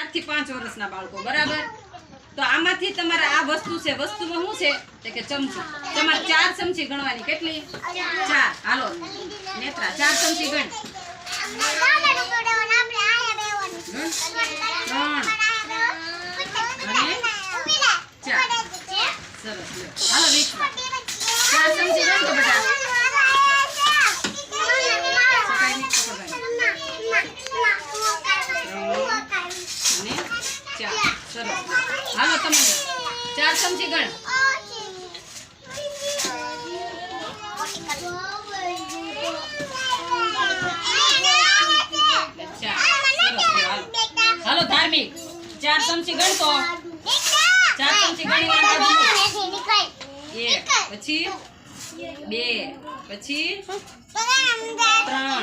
ચારથી પાંચ વર્ષના બાળકો બરાબર તો આમાંથી તમારે આ વસ્તુ છે વસ્તુમાં શું છે તો કે ચમચી તમારે ચાર ચમચી ગણવાની કેટલી ચાર હાલો નેત્રા ચાર ચમચી ગણ ચાર સરસ લ્યો. હાલો વિશ્વા ચાર ચમચી ગણ તો બેટા ચાર સરસ હાલો તમે ચાર ચમચી ગણ. હાલો ધાર્મિક. ચાર ચમચી ગણતો ચાર ચમચી ગણી પછી બે પછી ત્રણ.